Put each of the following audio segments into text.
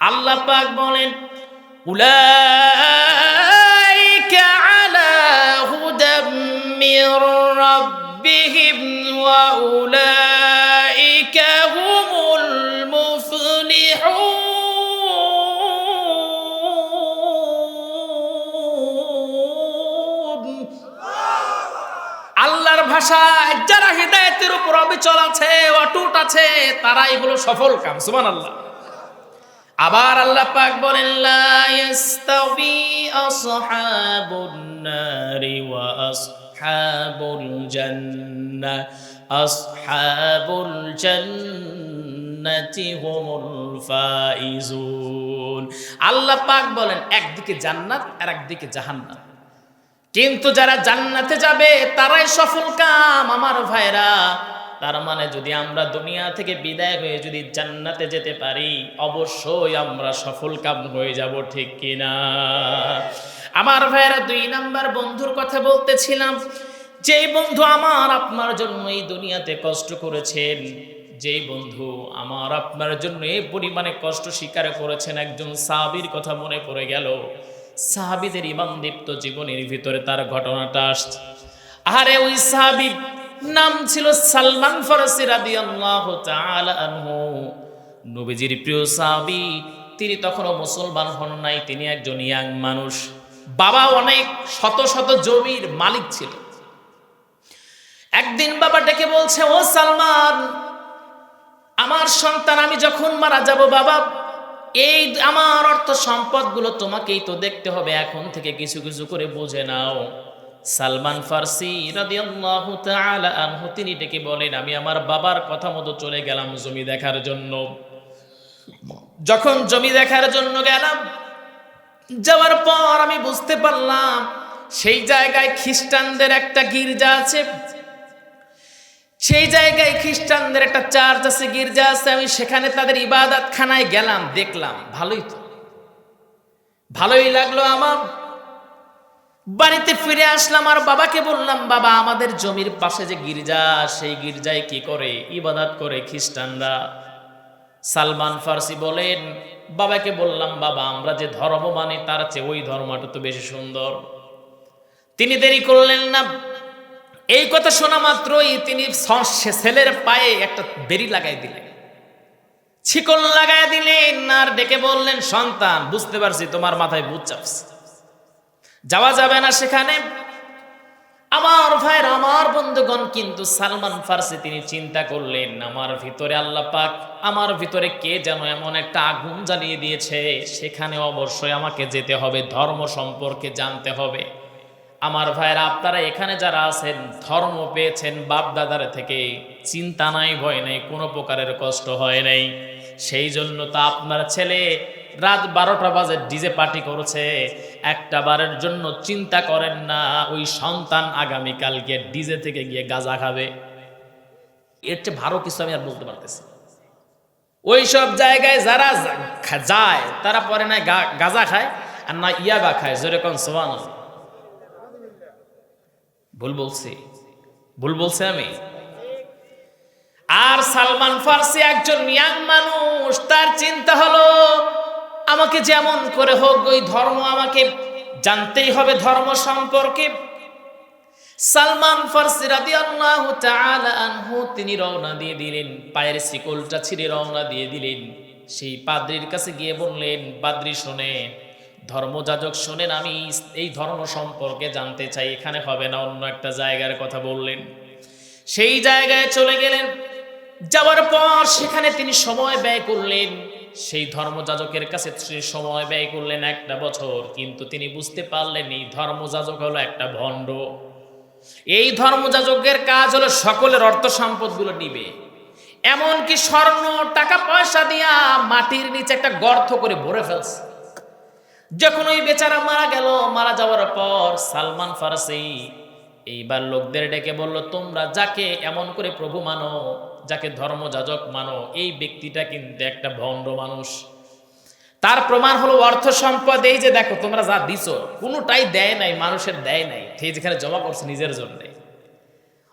আল্লাহ পাক বলেন আলা মির আল্লাহর ভাষায় যারা হৃদায়তের উপর অবিচল আছে, অটুট আছে, তারাই হলো সফল কাম, সুবহানাল্লাহ। আবার আল্লাহ পাক বলেন, লা ইস্তাবি আসহাবুন নারি ওয়া আসহাবুল জান্নাহ আসহাবুল জান্নাতি হুমুল ফাইজুন। আল্লাহ পাক বলেন, একদিকে জান্নাত আর একদিকে জাহান্নাম। কিন্তু যারা জান্নাতে যাবে, তারাই সফল কাম, আমার ভাইরা। তার মানে যদি আমরা দুনিয়া থেকে বিদায় হয়ে যদি জান্নাতে যেতে পারি, অবশ্যই আমরা সফল কাম হয়ে যাব, ঠিক কিনা আমার ভাইরা দুই নাম্বার বন্ধুর কথা বলতেছিলাম, যেই বন্ধু আমার আপনার জন্য এই দুনিয়াতে কষ্ট করেছেন, যেই বন্ধু আমার আপনার জন্য এই পরিমাণে কষ্ট স্বীকার করেছেন, একজন সাহাবীর কথা মনে পড়ে গেল। সাহাবিদের ইমান দীপ্ত জীবনের ভিতরে তার ঘটনাটা আসছে। আরে ওই সাহাবি নাম ছিল সালমান ফরাসি রাদিয়াল্লাহু তাআলা আনহু। নবীজির প্রিয় সাহাবি, তিনি তখনও মুসলমান হন নাই, তিনি একজন ইয়াং মানুষ। বাবা অনেক শত শত জমির মালিক ছিল। একদিন বাবা ডেকে বলছে, ও সালমান, আমার সন্তান, আমি যখন মারা যাব বাবা, এই আমার অর্থ সম্পদগুলো তোমাকেই তো দেখতে হবে, এখন থেকে কিছু কিছু করে বুঝে নাও। সালমান ফার্সি রাদিয়াল্লাহু তাআলা আনহু, তিনি ডেকে বলেন, আমি আমার বাবার কথা মতো চলে গেলাম জমি দেখার জন্য। যখন জমি দেখার জন্য গেলাম, যাওয়ার পর আমি বুঝতে পারলাম, সেই জায়গায় খ্রিস্টানদের একটা গির্জা আছে। সেই জায়গায় খ্রিস্টানদের একটা চার্চ আছে, গির্জা আছে। আমি সেখানে তাদের ইবাদত খানায় গেলাম, দেখলাম, ভালোই তো। ভালোই লাগল আমার। বাড়িতে ফিরে আসলাম আর বাবাকে বললাম, বাবা, আমাদের জমির পাশে যে গির্জা, সেই গির্জায় কি করে ইবাদাত করে খ্রিস্টানরা? সালমান ফার্সি বলেন, বাবাকে বললাম, বাবা, আমরা যে ধর্ম মানি তার চেয়ে ওই ধর্মটা তো বেশি সুন্দর। তিনি দেরি করলেন না। এই কথা শোনা মাত্রই তিনি ছেলের পায়ে একটা বেরি লাগাই দিলেন। ছিকল লাগাই দিলেন আর ডেকে বললেন, সন্তান, বুঝতে পারছি তোমার মাথায় বুঝ চাপছে। যাওয়া যাবে না সেখানে। আমার ভাইয়ের, আমার বন্ধুগণ কিন্তু সালমান ফার্সি তিনি চিন্তা করলেন, আমার ভিতরে আল্লাহ পাক, আমার ভিতরে কে যেন এমন একটা আগুন জ্বালিয়ে দিয়েছে? সেখানে অবশ্যই আমাকে যেতে হবে, ধর্ম সম্পর্কে জানতে হবে। আমার ভাইয়েরা, আপনারা এখানে যারা আছেন, ধর্ম পেয়েছেন বাপ দাদার থেকে, চিন্তা নাই, ভয় নাই, কোনো প্রকারের কষ্ট হয় নাই। সেই জন্য তো আপনার ছেলে রাত বারোটা বাজে, ডিজে পার্টি করেছে। একটা বারের জন্য চিন্তা করেন না, ওই সন্তান আগামীকাল আগামীকালকে ডিজে থেকে গিয়ে গাঁজা খাবে। এর চেয়ে ভালো কিছু আমি আর বলতে পারতেছি ওই সব জায়গায় যারা যায়, তারা পরে না গাঁজা খায় আর না ইয়াবা খায় যেরকম সোয়ান ভুল বলছি। ভুল বলছি আমি? আর সালমান ফার্সি একজন ইয়াং মানুষ, তার চিন্তা হলো আমাকে যেমন করে হোক, ওই ধর্ম আমাকে জানতেই হবে ধর্ম সম্পর্কে। সালমান ফার্সি রাদিয়াল্লাহু তাআলা আনহু, তিনি রওনা দিয়ে দিলেন। পায়ের শিকলটা ছিঁড়ে রওনা দিয়ে দিলেন। সেই পাদ্রির কাছে গিয়ে বললেন, পাদ্রি, শোনে, ধর্মযাজক শোনেন, আমি এই ধর্ম সম্পর্কে জানতে চাই, এখানে হবে না, অন্য একটা জায়গার কথা বললেন। সেই জায়গায় চলে গেলেন। যাওয়ার পর সেখানে তিনি সময় ব্যয় করলেন। সেই ধর্মযাজকের কাছে সময় ব্যয় করলেন একটা বছর, কিন্তু তিনি বুঝতে পারলেন এই ধর্মযাজক হলো একটা ভণ্ড। এই ধর্মযাজকের কাজ হলো সকলের অর্থ সম্পদগুলো নিবে। এমনকি স্বর্ণ, টাকা, পয়সা দিয়া মাটির নিচে একটা গর্ত করে ভরে ফেলছে। যখন ওই বেচারা মারা গেল, মারা যাওয়ার পর সালমান ফারসি এইবার লোকদের ডেকে বলল, তোমরা যাকে এমন করে প্রভু মানো যাকে ধর্মযাজক মানো, এই ব্যক্তিটা কিন্তু একটা ভণ্ড মানুষ। তার প্রমাণ হলো অর্থ সম্পদ। এই যে দেখো, তোমরা যা দিছো, কোনোটাই দেয় নাই, মানুষের দেয় নাই। সে যেখানে জমা করছে নিজের জন্য।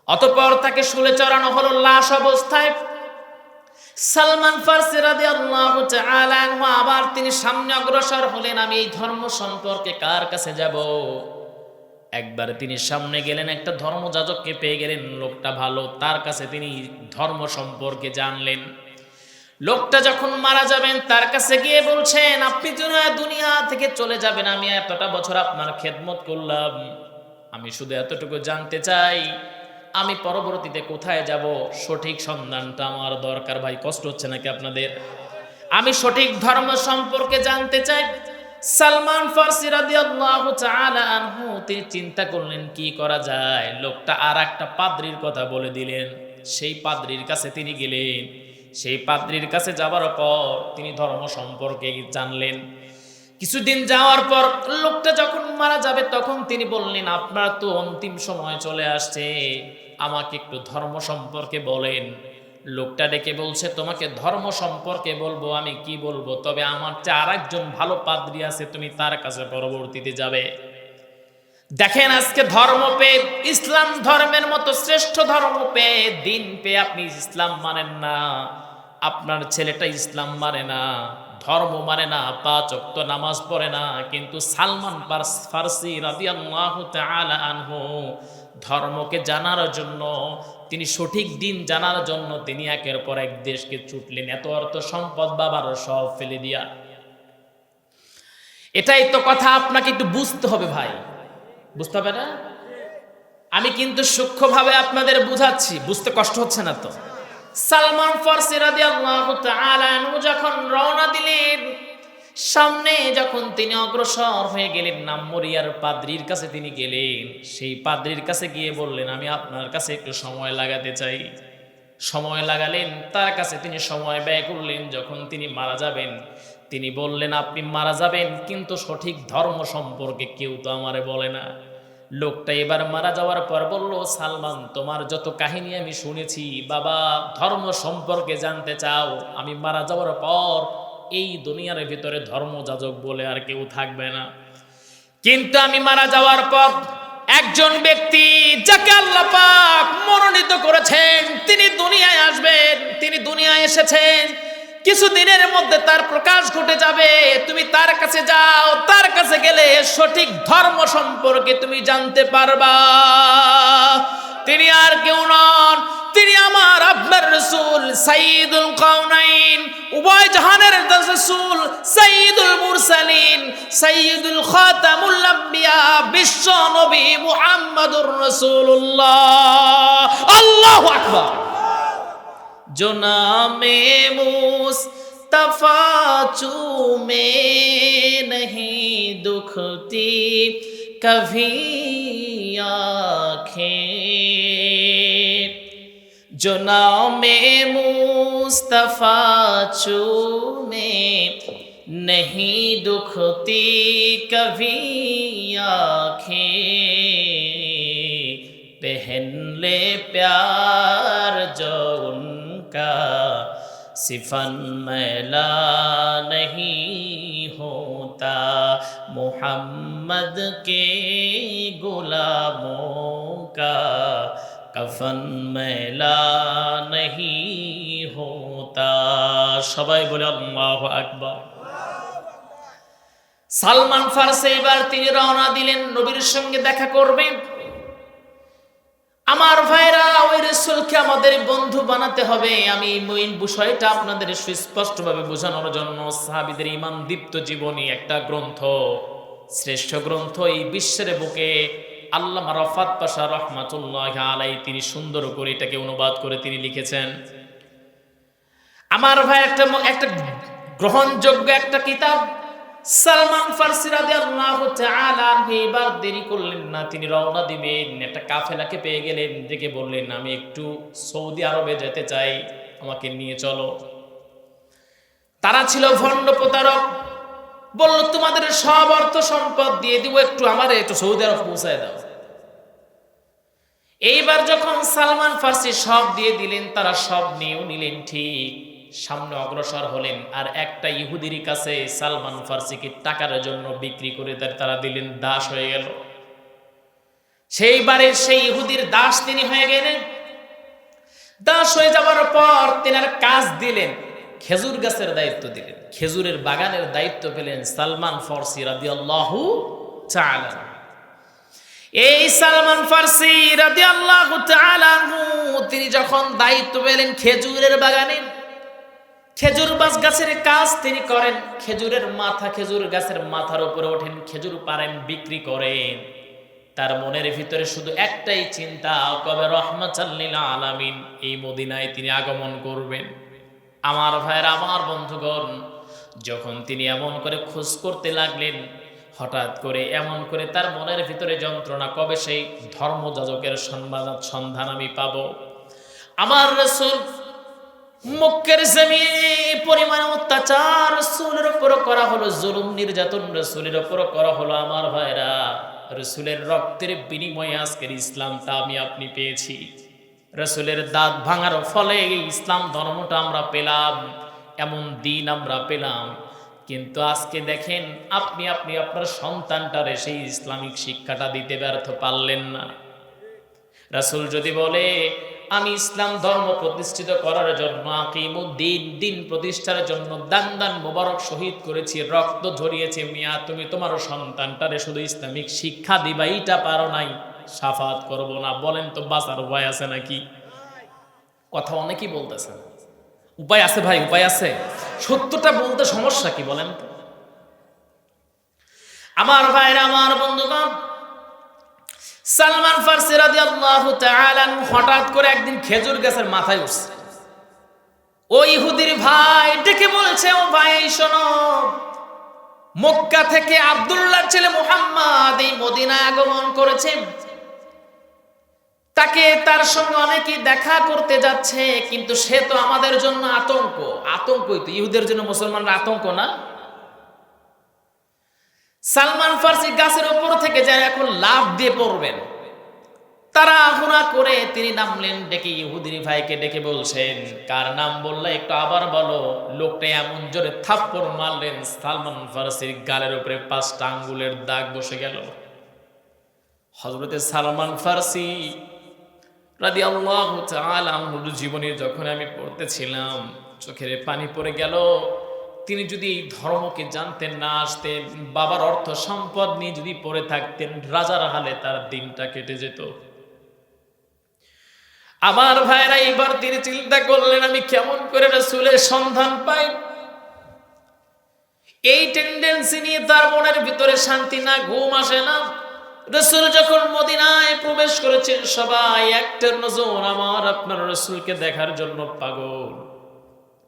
অতঃপর তাকে শুলে চড়ানো হলো লাশ অবস্থায়। সালমান ফার্সি রাদিয়াল্লাহু আবার তিনি সামনে অগ্রসর হলেন, আমি এই ধর্ম সম্পর্কে কার কাছে যাব? একবার তিনি সামনে গেলেন, একটা ধর্মযাজককে পেয়ে গেলেন, লোকটা ভালো, তার কাছে তিনি ধর্ম সম্পর্কে জানলেন। লোকটা যখন মারা যাবেন, তার কাছে গিয়ে বলছেন, আপনি দুনিয়া থেকে চলে যাবেন, আমি এতটা বছর আপনার খেদমত করলাম। আমি শুধু এতটুকু জানতে চাই, আমি পরবর্তীতে কোথায় যাব? সঠিক সন্ধানটা আমার দরকার ভাই, কষ্ট হচ্ছে নাকি আপনাদের? আমি সঠিক ধর্ম সম্পর্কে জানতে চাই। সালমান ফার্সি রাদিয়াল্লাহু তাআলা আনহু, তিনি চিন্তা করলেন, কি করা যায়? লোকটা আর একটা পাদ্রির কথা বলে দিলেন। সেই পাদ্রির কাছে তিনি গেলেন। সেই পাদ্রির কাছে যাবার পর তিনি ধর্ম সম্পর্কে জানলেন। কিছুদিন যাওয়ার পর লোকটা যখন মারা যাবে, তখন তিনি বললেন, আপনার তো অন্তিম সময় চলে আসছে। আমাকে একটু ধর্ম সম্পর্কে বলেন। লোকটা ডেকে বলছে, তোমাকে ধর্ম সম্পর্কে বলব, আমি কি বলব? তবে আমার চেয়ে আর একজন ভালো পাদ্রী আছে, তুমি তার কাছে পরবর্তীতে যাবে। দেখেন আজকে ধর্ম পেয়ে ইসলাম ধর্মের মতো শ্রেষ্ঠ ধর্ম পেয়ে দিন পেয়ে আপনি ইসলাম মানেন না, আপনার ছেলেটা ইসলাম মানে না, ধর্ম মানে না, পাঁচ অক্ত নামাজ পড়ে না, কিন্তু সালমান ফার্সি রাদিয়াল্লাহু তাআলা আনহু ধর্মকে জানার জন্য তিনি সঠিক দিন জানার জন্য তিনি একের পর এক দেশকে ছুটলেন। এত অর্থ সম্পদ বাবার সব ফেলে দিয়া। এটাই তো কথা, আপনাকে একটু বুঝতে হবে ভাই। বুঝতে হবে না? আমি কিন্তু সূক্ষ্মভাবে আপনাদের বুঝাচ্ছি, বুঝতে কষ্ট হচ্ছে না তো। সালমান ফার্সি রাদিয়াল্লাহু তাআলা যখন রওনা দিলেন সামনে যখন তিনি অগ্রসর হয়ে গেলেন, নামমরিয়ার পাদ্রির কাছে তিনি গেলেন। সেই পাদ্রির কাছে গিয়ে বললেন, আমি আপনার কাছে একটু সময় লাগাতে চাই। সময় লাগালেন, তার কাছে তিনি সময় ব্যয় করলেন। যখন তিনি মারা যাবেন, তিনি বললেন, আপনি মারা যাবেন, কিন্তু সঠিক ধর্ম সম্পর্কে কেউ তো আমারে বলে না। লোকটা এবার মারা যাওয়ার পর বলল, সালমান, তোমার যত কাহিনী আমি শুনেছি, বাবা, ধর্ম সম্পর্কে জানতে চাও। আমি মারা যাওয়ার পর এই দুনিয়ার ভিতরে ধর্মযাজক বলে আর কেউ থাকবে না। কিন্তু আমি মারা যাওয়ার পর একজন ব্যক্তি যাকে আল্লাহ পাক মনোনীত করেছেন, তিনি দুনিয়ায় আসবেন, তিনি দুনিয়ায় এসেছেন। কিছু দিনের মধ্যে তার প্রকাশ ঘটে যাবে। তুমি তার কাছে যাও, তার কাছে গেলে সঠিক ধর্ম সম্পর্কে তুমি জানতে পারবা। তিনি আর কেউ নন তিনি আমার আপনার রসুল সাইদুল কাউনাইন উভয় জাহানের রসুল সাইদুল মুরসালিন, সাইদুল খাতামুল আম্বিয়া, বিশ্ব নবী মুহাম্মাদুর রসুল্লাহ আল্লাহু আকবার। জনামে মুস তফা চুমে নহি দুখতি কভি আঁখেं जो नाम मुस्तफा चूमे नहीं दुखती कभी आँखें पहन ले प्यार जो उनका सिफन मैला नहीं होता मोहम्मद के गुलामों का কফন মেলা নহি হোতা। সবাই বলে, আল্লাহ আকবার। সালমান ফারসে এবার তিনি রওনা দিলেন, নবীর সঙ্গে দেখা করবেন। আমার ভাইরা, ওই রসুলকে আমাদের বন্ধু বানাতে হবে। আমি মইন বিষয়টা আপনাদের সুস্পষ্টভাবে বোঝানোর জন্য সাহাবিদের ইমান দীপ্ত জীবনী একটা গ্রন্থ, শ্রেষ্ঠ গ্রন্থ এই বিশ্বের বুকে আল্লামা রফাত পাশা রহমাতুল্লাহ আলাই তিনি সুন্দর করে এটাকে অনুবাদ করে তিনি লিখেছেন, আমার ভাই একটা একটা গ্রহণযোগ্য একটা কিতাব, সালমান ফার্সি রাদিয়াল্লাহু তাআলা আনহু, এবার দেরি করলেন না, তিনি রওনা দিবেন, একটা কাফেলাকে পেয়ে গেলেন, ডেকে বললেন, আমি একটু সৌদি আরবে যেতে চাই, আমাকে নিয়ে চলো। তারা ছিল ভণ্ড প্রতারক, বলল, তোমাদের সব অর্থ সম্পদ দিয়ে দিব, একটু আমার একটু সৌদি আরব পৌঁছায় দাও। এইবার যখন সালমান ফার্সি সব দিয়ে দিলেন, তারা সব নিয়েও নিলেন ঠিক। সামনে অগ্রসর হলেন, আর একটা ইহুদির কাছে সালমান ফার্সিকে টাকার জন্য বিক্রি করে তার- দিলেন, দাস হয়ে গেল। সেইবারে সেই ইহুদির দাস তিনি হয়ে গেলেন। দাস হয়ে যাওয়ার পর তেনার কাজ দিলেন, খেজুর গাছের দায়িত্ব দিলেন। খেজুরের বাগানের দায়িত্ব পেলেন সালমান ফরসি রাদিয়াল্লাহু তাআলা। এই সালমান ফার্সি রাদিয়াল্লাহু তাআলা তিনি যখন দায়িত্ব পেলেন খেজুরের বাগানে, খেজুর বাস গাছের কাজ তিনি করেন, খেজুরের মাথা খেজুর গাছের মাথার উপরে ওঠেন, খেজুর পারেন, বিক্রি করেন। তার মনের ভিতরে শুধু একটাই চিন্তা, কবে রহমাতাল্লিল আলামিন, এই মদিনায় তিনি আগমন করবেন। আমার ভাইয়ের, আমার বন্ধুগণ, যখন তিনি এমন করে খোঁজ করতে লাগলেন হঠাৎ করে এমন করে তার মনের ভিতরে যন্ত্রণা, কবে সেই ধর্মযাজকের সন্ধান সন্ধান আমি পাবো? আমার রসুল মক্কের জমিনে পরিমাণ অত্যাচার রসুলের উপর করা হলো, জুলুম নির্যাতন রসুলের উপর করা হলো আমার ভাইরা। রসুলের রক্তের বিনিময়ে আজকের ইসলামটা আমি আপনি পেয়েছি। রসুলের দাঁত ভাঙার ফলে ইসলাম ধর্মটা আমরা পেলাম, এমন দিন আমরা পেলাম। কিন্তু আজকে দেখেন আপনি আপনি আপনার সন্তানটারে সেই ইসলামিক শিক্ষাটা দিতে ব্যর্থ পারলেন না। রাসুল যদি বলে, আমি ইসলাম ধর্ম প্রতিষ্ঠিত করার জন্য আকিমুদ্দিন, দিন প্রতিষ্ঠার জন্য দান দান মোবারক শহীদ করেছি, রক্ত ঝরিয়েছে মিয়া, তুমি তোমার সন্তানটারে শুধু ইসলামিক শিক্ষা দিবা, এইটা পারো নাই, সাফাত করব না। বলেন তো বাঁচার উপায় আছে নাকি? কথা অনেকেই বলতেছেন। উপায় আছে ভাই, উপায় আছে। সত্যটা বলতে সমস্যা কি বলেন তো? আমার ভাইরা, আমার বন্ধুগণ, সালমান ফার্সি রাদিয়াল্লাহু তাআলা হঠাৎ করে একদিন খেজুর গাছের মাথায় উঠছে। ওই ইহুদির ভাই, ডেকে বলছে, ও ভাই, শোনো, মক্কা থেকে আব্দুল্লাহর ছেলে মুহাম্মদ এই মদিনায় আগমন করেছে। তাকে তার সঙ্গে অনেকেই দেখা করতে যাচ্ছে, কিন্তু সে তো আমাদের জন্য আতঙ্ক। আতঙ্কই তো, ইহুদের জন্য মুসলমানরা আতঙ্ক না? সালমান ফার্সি গাছের উপর থেকে যারা এখন লাভ দিয়ে পড়বেন, তারা আহুনা করে তিনি নামলেন, ডেকে ইহুদির ভাইকে ডেকে বলছেন, কার নাম বললে একটু আবার বলো? লোকটা এমন জোরে থাপ্পড় মারলেন, সালমান ফার্সির গালের উপরে পাঁচটা আঙ্গুলের দাগ বসে গেল। হজরতে সালমান ফার্সি রাদি আল্লাহ আনহুর জীবনী যখন আমি পড়তেছিলাম, চোখের পানি পড়ে গেল। তিনি যদি এই ধর্মকে জানতেন না আসতেন, বাবার অর্থ সম্পদ নিয়ে যদি পড়ে থাকতেন, রাজার হালে তার দিনটা কেটে যেত। আমার ভাইরা, এইবার তিনি চিন্তা করলেন, আমি কেমন করে রসুলের সন্ধান পাই? এই টেন্ডেন্সি নিয়ে তার মনের ভিতরে শান্তি না, ঘুম আসে না। রসুল যখন মদিনায় প্রবেশ করেছেন, সবাই একটা নজর আমার আপনার রসুলকে দেখার জন্য পাগল।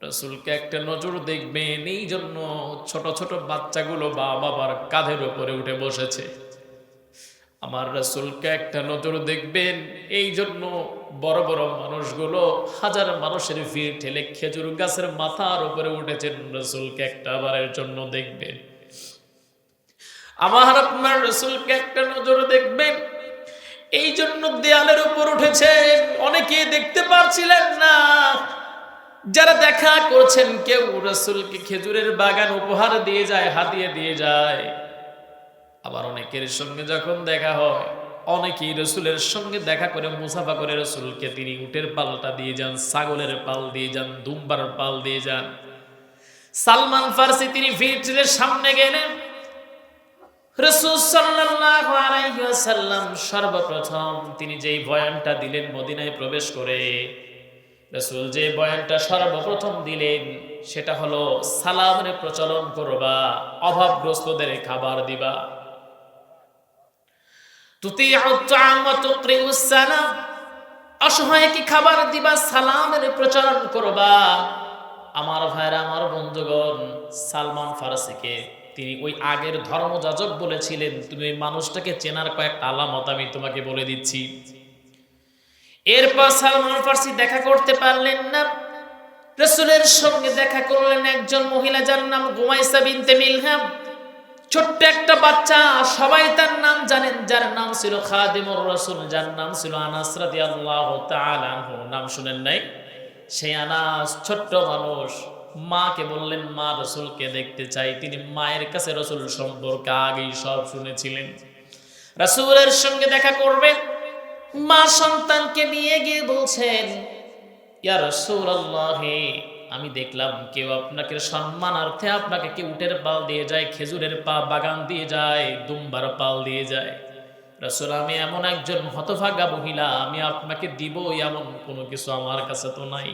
রসুলকে একটা নজর দেখবেন, এই জন্য ছোট ছোট বাচ্চাগুলো বা বাবার কাঁধের উপরে উঠে বসেছে। আমার রসুলকে একটা নজর দেখবেন, এই জন্য বড় বড় মানুষগুলো হাজার মানুষের ভিড় ঠেলে খেজুর গাছের মাথার উপরে উঠেছেন। রসুলকে একটা বারের জন্য দেখবেন। আমার আপনার রসুলকে একটা নজর দেখবেন। এই জন্য দেয়ালের উপর উঠেছেন। অনেকে দেখতে পারছিলেন না। যারা দেখা করছেন, কেউ রসুলকে খেজুরের বাগান উপহার দিয়ে যায়, হাতিয়ে দিয়ে যায়। আবার অনেকের সঙ্গে যখন দেখা হয়, অনেকেই রসুলের সঙ্গে দেখা করে, মুসাফা করে রসুলকে তিনি উটের পালটা দিয়ে যান, ছাগলের পাল দিয়ে যান, দুম্বার পাল দিয়ে যান। সালমান ফার্সি তিনি ভিড়ের সামনে গেলেন। রসুল সাল্লাল্লাহু আলাইহি ওয়াসাল্লাম সর্বপ্রথম তিনি যেই বয়ানটা দিলেন মদিনায় প্রবেশ করে, রসুল যে বয়ানটা সর্বপ্রথম দিলেন সেটা হলো, সালামের প্রচলন করবা, অভাবগ্রস্তদের খাবার দিবা। অসহায় কি খাবার দিবা, সালামের প্রচলন করবা। আমার ভাইরা, আমার বন্ধুগণ, সালমান ফারসিকে তিনি ওই আগের ধর্মযাজক বলেছিলেন, তুমি ওই মানুষটাকে চেনার কয়েকটা আলামত আমি তোমাকে বলে দিচ্ছি। এরপর সালমান ফার্সি দেখা করতে পারলেন না। রসুলের সঙ্গে দেখা করলেন একজন মহিলা যার নাম গুমাইসা বিনতে মিলহাম। ছোট্ট একটা বাচ্চা, সবাই তার নাম জানেন, যার নাম ছিল খাদিমুর রসুল, যার নাম ছিল আনাস রাদিয়াল্লাহু তাআলা নাম শুনেন নাই? সেই আনাস, ছোট্ট মানুষ। মাকে বললেন, মা, রসুলকে দেখতে চাই। তিনি মায়ের কাছে রসুল সম্পর্কে আগেই সব শুনেছিলেন। রসুলের সঙ্গে দেখা করবেন মা সন্তানকে নিয়ে গিয়ে বলছেন, ইয়া আমি দেখলাম কেউ আপনাকে সম্মানার্থে আপনাকে কেউ উটের পাল দিয়ে যায়, খেজুরের পা বাগান দিয়ে যায়, দুম্বার পাল দিয়ে যায়? রাসূল, আমি এমন একজন হতভাগা মহিলা, আমি আপনাকে দিব এমন কোনো কিছু আমার কাছে তো নাই।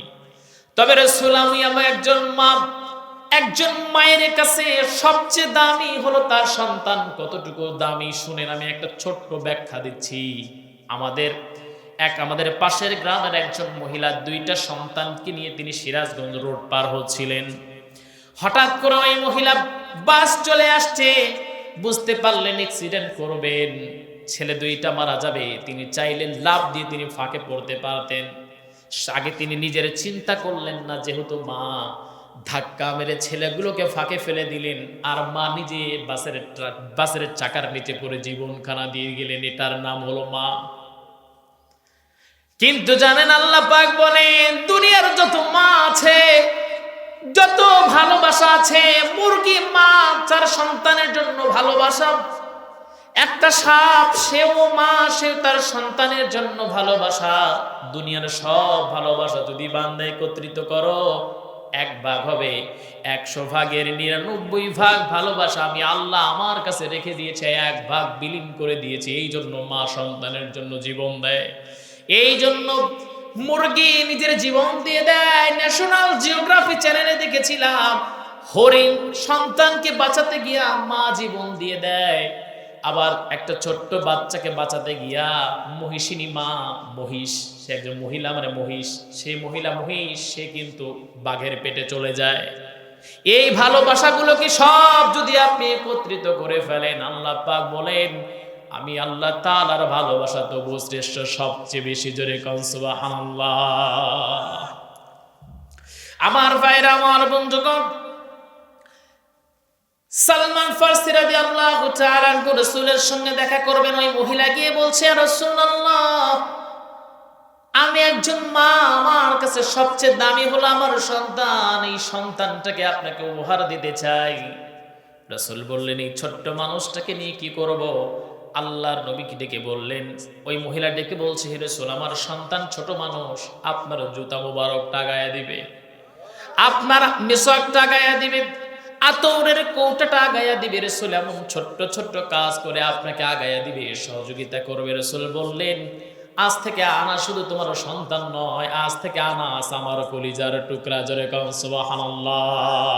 তবে রাসূল আমি আমার একজন মা, একজন মায়ের কাছে সবচেয়ে দামি হলো তার সন্তান। কতটুকু দামি শুনেন, আমি একটা ছোট্ট ব্যাখ্যা দিচ্ছি। আমাদের এক আমাদের পাশের গ্রামের একজন মহিলা দুইটা সন্তানকে নিয়ে তিনি সিরাজগঞ্জ রোড পার হচ্ছিলেন। হঠাৎ করে ওই মহিলা বাস চলে আসছে, বুঝতে পারলেন অ্যাক্সিডেন্ট করবেন। ছেলে দুইটা মারা যাবে, তিনি চাইলেন লাভ দিয়ে তিনি ফাঁকে পড়তে পারতেন। আগে তিনি নিজের চিন্তা করলেন না, যেহেতু মা ধাক্কা মেরে ছেলেগুলোকে ফাঁকে ফেলে দিলেন, আর মা নিজে বাসের বাসের চাকার নিচে পড়ে জীবনখানা দিয়ে গেলেন, এটার নাম হলো মা। কিন্তু জানেন আল্লাহ পাক বলেন, দুনিয়ার যত মা আছে, যত ভালোবাসা আছে, মুরগি, মা তার সন্তানের জন্য ভালোবাসা একটা সাপ, সেও মা সে তার সন্তানের জন্য ভালোবাসা। দুনিয়ার সব ভালোবাসা যদি বান্দা একত্রিত করো, এক ভাগ হবে। একশো ভাগের নিরানব্বই ভাগ ভালোবাসা আমি আল্লাহ আমার কাছে রেখে দিয়েছে, এক ভাগ বিলীন করে দিয়েছে। এই জন্য মা সন্তানের জন্য জীবন দেয়। এই জন্য মুরগি নিজের জীবন দিয়ে দেয়। ন্যাশনাল জিওগ্রাফি চ্যানেলে দেখেছিলাম, হরিণ সন্তানকে বাঁচাতে গিয়া মা জীবন দিয়ে দেয়। আবার একটা ছোট্ট বাচ্চাকে বাঁচাতে গিয়া মহিষিনী মা, মহিষ, সে একজন মহিলা মানে মহিষ সেই মহিলা মহিষ, সে কিন্তু বাঘের পেটে চলে যায়। এই ভালোবাসাগুলো কি সব যদি আপনি একত্রিত করে ফেলেন, আল্লাহ পাক বলেন, আমি আল্লাহ তাআলার ভালোবাসা তবু শ্রেষ্ঠ, সবচেয়ে বেশি জোরে কনসুবাহ আমার ভাইরা, আমার বন্ধুগণ সালমান ফার্সি তাআলা আনহু রাসূলের সঙ্গে দেখা করবেন, ওই মহিলা গিয়ে বলছে আমি একজন মা, আমার কাছে সবচেয়ে দামি হলো আমার সন্তান, এই সন্তানটাকে আপনাকে উপহার দিতে চাই। রাসূল বললেন, এই ছোট্ট মানুষটাকে নিয়ে কি করব? আল্লাহর নবীকে ডেকে বললেন, ওই মহিলা ডেকে বলছে, হে রাসূল, আমার সন্তান ছোট মানুষ, আপনার জুতা মোবারক টাকায় দিবে, আপনার মেসকটা টাকায় দিবে আতরের কৌটাটা আগায়া দিবে রসুল এমন ছোট্ট ছোট্ট কাজ করে আপনাকে আগায়া দিবে, সহযোগিতা করবে রসুল বললেন, আজ থেকে আনা শুধু তোমার সন্তান নয়, আজ থেকে আনা আমার কলিজার টুকরা। জোরে কম সুবহানাল্লাহ।